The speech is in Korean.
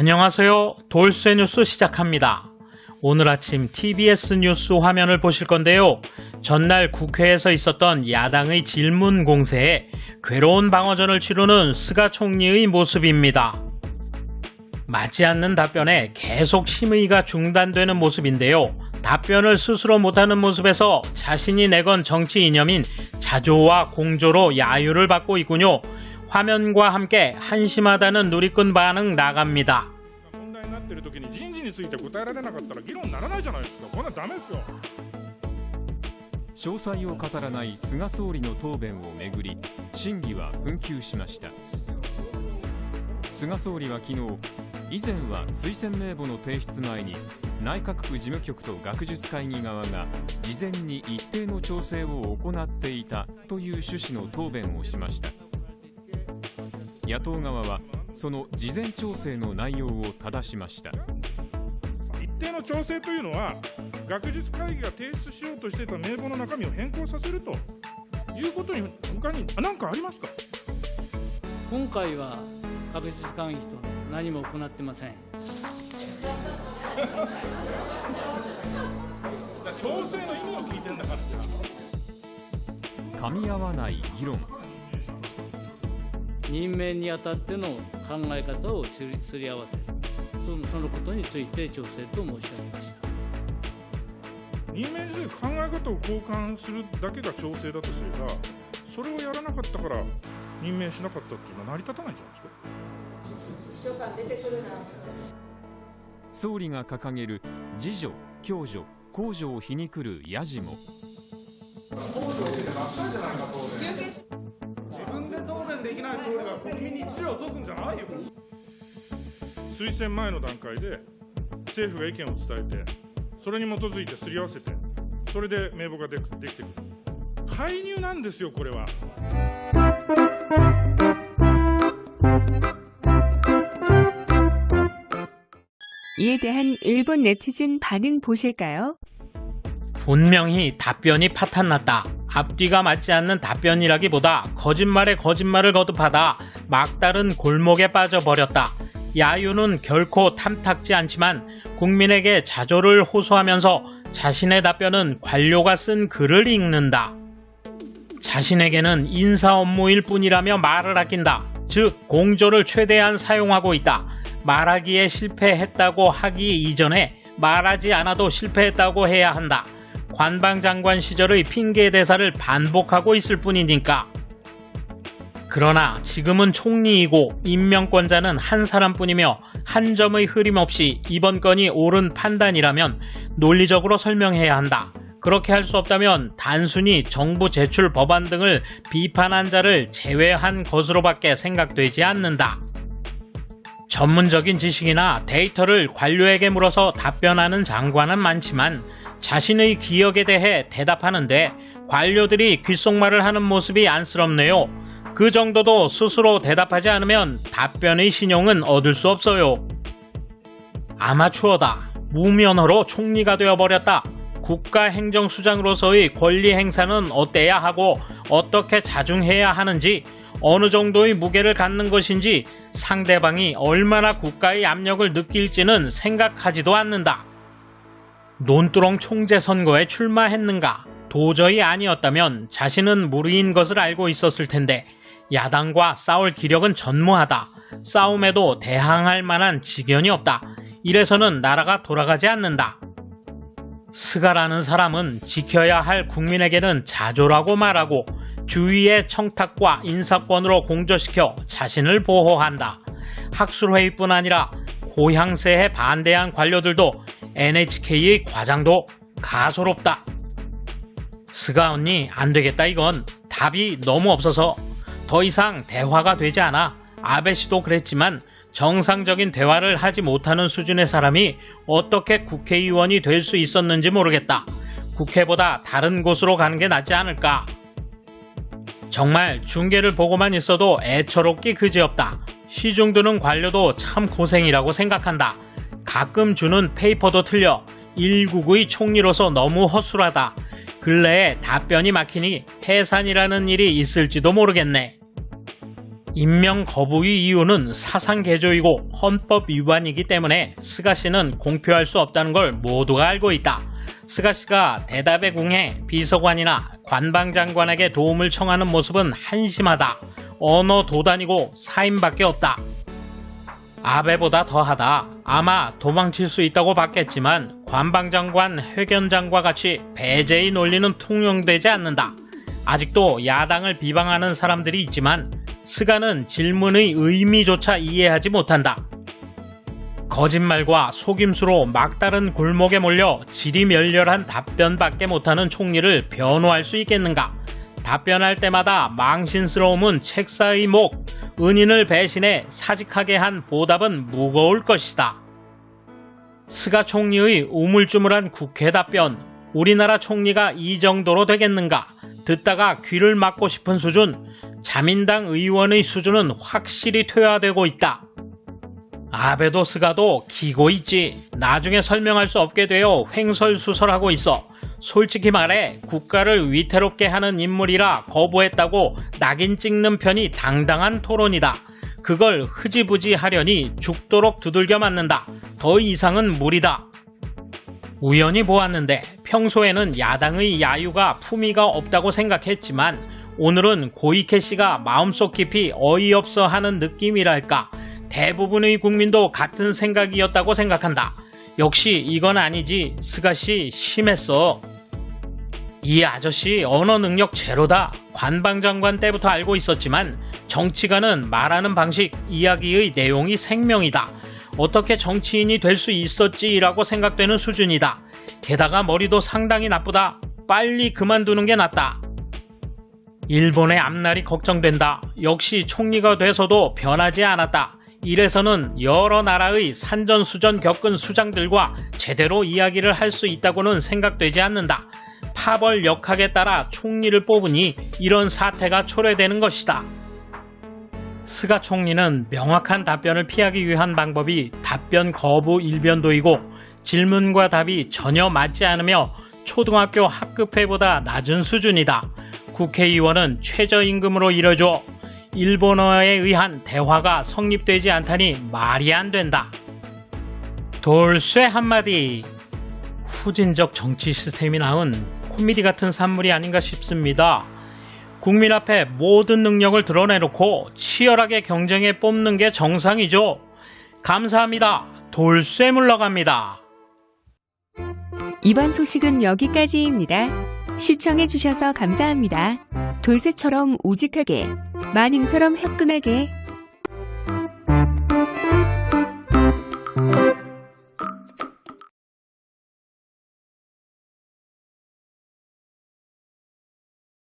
안녕하세요. 돌쇠 뉴스 시작합니다. 오늘 아침 TBS 뉴스 화면을 보실 건데요. 전날 국회에서 있었던 야당의 질문 공세에 괴로운 방어전을 치르는 스가 총리의 모습입니다. 맞지 않는 답변에 계속 심의가 중단되는 모습인데요. 답변을 스스로 못하는 모습에서 자신이 내건 정치 이념인 자조와 공조로 야유를 받고 있군요. 화면과 함께 한심하다는 누리꾼 반응 나갑니다. ってる時に人事について答えられなかったら議論にならないじゃないですか。こんなんダメですよ。詳細を語らない菅総理の答弁をめぐり審議は紛糾しました。菅総理は昨日以前は推薦名簿の提出前に内閣府事務局と学術会議側が事前に一定の調整を行っていたという趣旨の答弁をしました。野党側はその事前調整の内容を正しました。一定の調整というのは学術会議が提出しようとしていた名簿の中身を変更させるということに他に何かありますか？今回は学術会議と何も行ってません。調整の意味を聞いてんだから。噛み合わない議論任命にあたっての考え方をすりすり合わせるそのそのことについて調整と申し上げました。任命について考え方を交換するだけが調整だとすればそれをやらなかったから任命しなかったっていうのは成り立たないじゃないですか。総理が掲げる自助、共助、公助を皮肉るヤジも。自分で答弁できない総理が国民に一を解くんじゃないよ推薦前の段階で政府が意見を伝えてそれに基づいてすり合わせてそれで名簿ができできてくる介入なんですよこれは 이에 대한 일본 네티즌 반응 보실까요? 분명히 답변이 파탄났다. 앞뒤가 맞지 않는 답변이라기보다 거짓말에 거짓말을 거듭하다 막다른 골목에 빠져버렸다. 야유는 결코 탐탁지 않지만 국민에게 자조를 호소하면서 자신의 답변은 관료가 쓴 글을 읽는다. 자신에게는 인사 업무일 뿐이라며 말을 아낀다. 즉, 공조를 최대한 사용하고 있다. 말하기에 실패했다고 하기 이전에 말하지 않아도 실패했다고 해야 한다. 관방장관 시절의 핑계 대사를 반복하고 있을 뿐이니까. 그러나 지금은 총리이고 임명권자는 한 사람뿐이며 한 점의 흐림 없이 이번 건이 옳은 판단이라면 논리적으로 설명해야 한다. 그렇게 할 수 없다면 단순히 정부 제출 법안 등을 비판한 자를 제외한 것으로밖에 생각되지 않는다. 전문적인 지식이나 데이터를 관료에게 물어서 답변하는 장관은 많지만 자신의 기억에 대해 대답하는데 관료들이 귓속말을 하는 모습이 안쓰럽네요. 그 정도도 스스로 대답하지 않으면 답변의 신용은 얻을 수 없어요. 아마추어다. 무면허로 총리가 되어버렸다. 국가행정수장으로서의 권리 행사는 어때야 하고 어떻게 자중해야 하는지 어느 정도의 무게를 갖는 것인지 상대방이 얼마나 국가의 압력을 느낄지는 생각하지도 않는다. 논두렁 총재 선거에 출마했는가? 도저히 아니었다면 자신은 무리인 것을 알고 있었을 텐데 야당과 싸울 기력은 전무하다. 싸움에도 대항할 만한 지견이 없다. 이래서는 나라가 돌아가지 않는다. 스가라는 사람은 지켜야 할 국민에게는 자조라고 말하고 주위의 청탁과 인사권으로 공조시켜 자신을 보호한다. 학술회의뿐 아니라 고향세에 반대한 관료들도 NHK의 과장도 가소롭다. 스가 언니 안 되겠다 이건 답이 너무 없어서 더 이상 대화가 되지 않아. 아베 씨도 그랬지만 정상적인 대화를 하지 못하는 수준의 사람이 어떻게 국회의원이 될 수 있었는지 모르겠다. 국회보다 다른 곳으로 가는 게 낫지 않을까. 정말 중계를 보고만 있어도 애처롭기 그지없다. 시중 드는 관료도 참 고생이라고 생각한다. 가끔 주는 페이퍼도 틀려 1국의 총리로서 너무 허술하다. 근래에 답변이 막히니 해산이라는 일이 있을지도 모르겠네. 임명 거부의 이유는 사상 개조이고 헌법 위반이기 때문에 스가 씨는 공표할 수 없다는 걸 모두가 알고 있다. 스가 씨가 대답에 궁해 비서관이나 관방장관에게 도움을 청하는 모습은 한심하다. 언어 도단이고 사임밖에 없다. 아베보다 더하다. 아마 도망칠 수 있다고 봤겠지만 관방장관 회견장과 같이 배제의 논리는 통용되지 않는다. 아직도 야당을 비방하는 사람들이 있지만 스가는 질문의 의미조차 이해하지 못한다. 거짓말과 속임수로 막다른 골목에 몰려 지리멸렬한 답변밖에 못하는 총리를 변호할 수 있겠는가? 답변할 때마다 망신스러움은 책사의 목, 은인을 배신해 사직하게 한 보답은 무거울 것이다. 스가 총리의 우물쭈물한 국회 답변, 우리나라 총리가 이 정도로 되겠는가? 듣다가 귀를 막고 싶은 수준, 자민당 의원의 수준은 확실히 퇴화되고 있다. 아베도 스가도 기고 있지. 나중에 설명할 수 없게 되어 횡설수설하고 있어. 솔직히 말해 국가를 위태롭게 하는 인물이라 거부했다고 낙인 찍는 편이 당당한 토론이다. 그걸 흐지부지 하려니 죽도록 두들겨 맞는다. 더 이상은 무리다. 우연히 보았는데 평소에는 야당의 야유가 품위가 없다고 생각했지만 오늘은 고이케 씨가 마음속 깊이 어이없어 하는 느낌이랄까. 대부분의 국민도 같은 생각이었다고 생각한다. 역시 이건 아니지. 스가 씨 심했어. 이 아저씨 언어 능력 제로다. 관방장관 때부터 알고 있었지만 정치가는 말하는 방식, 이야기의 내용이 생명이다. 어떻게 정치인이 될 수 있었지라고 생각되는 수준이다. 게다가 머리도 상당히 나쁘다. 빨리 그만두는 게 낫다. 일본의 앞날이 걱정된다. 역시 총리가 돼서도 변하지 않았다. 이래서는 여러 나라의 산전수전 겪은 수장들과 제대로 이야기를 할 수 있다고는 생각되지 않는다. 파벌 역학에 따라 총리를 뽑으니 이런 사태가 초래되는 것이다. 스가 총리는 명확한 답변을 피하기 위한 방법이 답변 거부 일변도이고 질문과 답이 전혀 맞지 않으며 초등학교 학급회보다 낮은 수준이다. 국회의원은 최저임금으로 일해줘. 일본어에 의한 대화가 성립되지 않다니 말이 안 된다. 돌쇠 한마디. 후진적 정치 시스템이 낳은 코미디 같은 산물이 아닌가 싶습니다. 국민 앞에 모든 능력을 드러내놓고 치열하게 경쟁에 뽑는 게 정상이죠. 감사합니다. 돌쇠 물러갑니다. 이번 소식은 여기까지입니다. 시청해주셔서 감사합니다. 돌쇠처럼 우직하게, 마님처럼 화끈하게